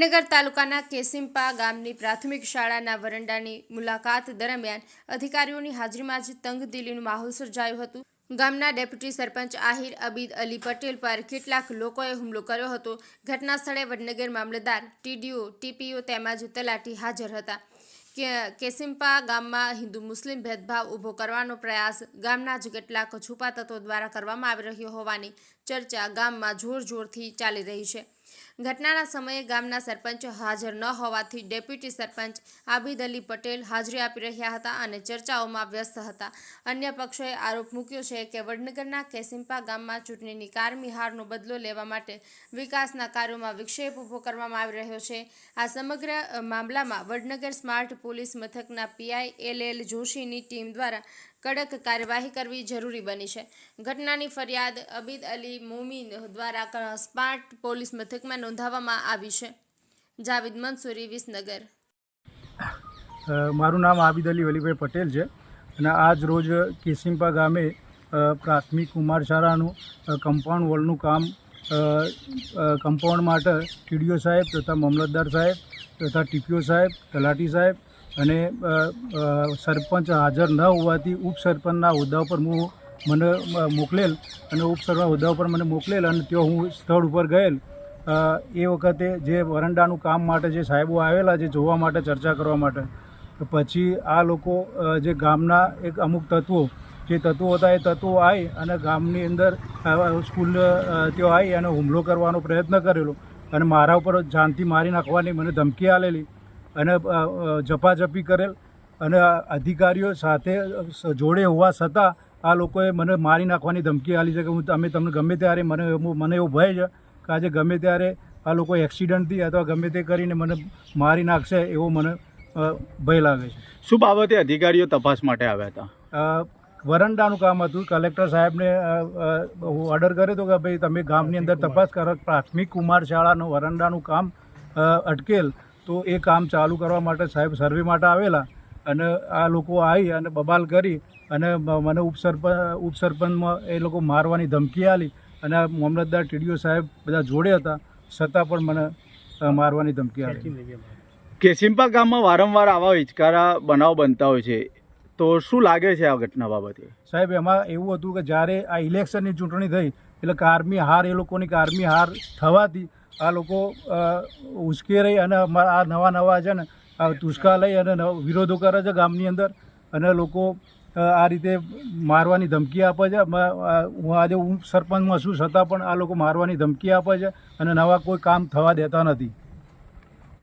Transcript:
તાલુકાના કેસિમ્પા ગામની પ્રાથમિક શાળાના વરંડાની મુલાકાત દરમિયાન અધિકારીઓની હાજરીમાં જ તંગદિલીનું માહોલ સર્જાયું હતું. ગામના ડેપ્યુટી સરપંચ આહિર અબીદ અલી પટેલ પર કેટલાક લોકોએ હુમલો કર્યો હતો. ઘટના સ્થળે વડનગર મામલતદાર, ટીડીઓ, ટીપીઓ તેમજ તલાટી હાજર હતા. કેસિમ્પા ગામમાં હિન્દુ મુસ્લિમ ભેદભાવ ઊભો કરવાનો પ્રયાસ ગામના જ કેટલાક છુપા તત્વો દ્વારા કરવામાં આવી રહ્યો હોવાની ચર્ચા ગામમાં જોર જોરથી ચાલી રહી છે. ઘટનાના સમયે ગામના સરપંચ હાજર ન હોવાથી ડેપ્યુટી સરપંચ આબિદ અલી પટેલ હાજરી આપી રહ્યા હતા અને ચર્ચાઓમાં વ્યસ્ત હતા. અન્ય પક્ષોએ આરોપ મૂક્યો છે કે વડનગરના કેસિમ્પા ગામમાં ચૂંટણીની કારમિહારનો બદલો લેવા માટે વિકાસના કાર્યોમાં વિક્ષેપ ઊભો કરવામાં આવી રહ્યો છે. આ સમગ્ર મામલામાં વડનગર સ્માર્ટ પોલીસ મથકના પીઆઈ એલ એલ જોશીની ટીમ દ્વારા કડક કાર્યવાહી કરવી જરૂરી બની છે. ઘટનાની ફરિયાદ અબીદ અલી મોમીન દ્વારા સ્માર્ટ પોલીસ મથકમાં નોંધાવવામાં આવી છે. જાવેદ મંસૂરી વિસનગર. મારું નામ આબિદ અલી વલીભાઈ પટેલ છે અને આજ રોજ કેસિમ્પા ગામે પ્રાથમિક કુમાર શાળાનું અ, કમ્પાઉન્ડ વોલનું કામ કમ્પાઉન્ડ માટે ટીડીઓ સાહેબ તથા મામલતદાર સાહેબ તથા ટીપીઓ સાહેબ તલાટી સાહેબ અને સરપંચ હાજર ન હોવાથી ઉપસરપંચના હોદ્દા ઉપર હું મને મોકલેલ અને ઉપસરપંચ હોદ્દા ઉપર મને મોકલેલ અને ત્યાં હું સ્થળ ઉપર ગયેલ. એ વખતે જે વરંડાનું કામ માટે જે સાહેબો આવેલા જે જોવા માટે, ચર્ચા કરવા માટે પછી આ લોકો જે ગામના એક અમુક તત્વો, જે તત્વો હતા એ તત્વો આવી અને ગામની અંદર સ્કૂલ ત્યાં આવી અને હુમલો કરવાનો પ્રયત્ન કરેલો. અને મારા ઉપર જાનથી મારી નાખવાની મને ધમકી આલેલી. અને ઝપાઝપી કરેલ અને અધિકારીઓ સાથે જોડે હોવા છતાં આ લોકોએ મને મારી નાખવાની ધમકી આપી છે કે હું અમે તમને ગમે ત્યારે મને મને એવો ભય છે કે આજે ગમે ત્યારે આ લોકો એક્સિડન્ટથી અથવા ગમે તે કરીને મને મારી નાખશે એવો મને ભય લાગે છે. શું બાબતે અધિકારીઓ તપાસ માટે આવ્યા હતા? વરંડાનું કામ હતું. કલેક્ટર સાહેબને ઓર્ડર કર્યો હતો કે ભાઈ તમે ગામની અંદર તપાસ કરો. પ્રાથમિક કુમાર શાળાનું વરંડાનું કામ અટકેલ. તો એ કામ ચાલુ કરવા માટે સાહેબ સર્વે માટે આવેલા અને આ લોકો આવી અને બબાલ કરી અને મને ઉપસરપંચ ઉપસરપંચમાં એ લોકો મારવાની ધમકી આલી અને આ મામલતદાર ટીડીઓ સાહેબ બધા જોડે હતા છતાં પણ મને મારવાની ધમકી આલી કેસિમ્પા ગામમાં વારંવાર આવા હિચકારા બનાવ બનતા હોય છે. તો શું લાગે છે આ ઘટના બાબતે? સાહેબ એમાં એવું હતું કે જ્યારે આ ઇલેક્શનની ચૂંટણી થઈ એટલે કારમી હાર એ લોકોની કારમી હાર થવાથી આ લોકો ઉશ્કેરાઈ અને આ નવા નવા છે ને, આ તુસ્કા લઈ અને વિરોધો કરે છે ગામની અંદર અને લોકો આ રીતે મારવાની ધમકી આપે છે. હું આજે હું સરપંચમાં છું, છતાં પણ આ લોકો મારવાની ધમકી આપે છે અને નવા કોઈ કામ થવા દેતા નથી.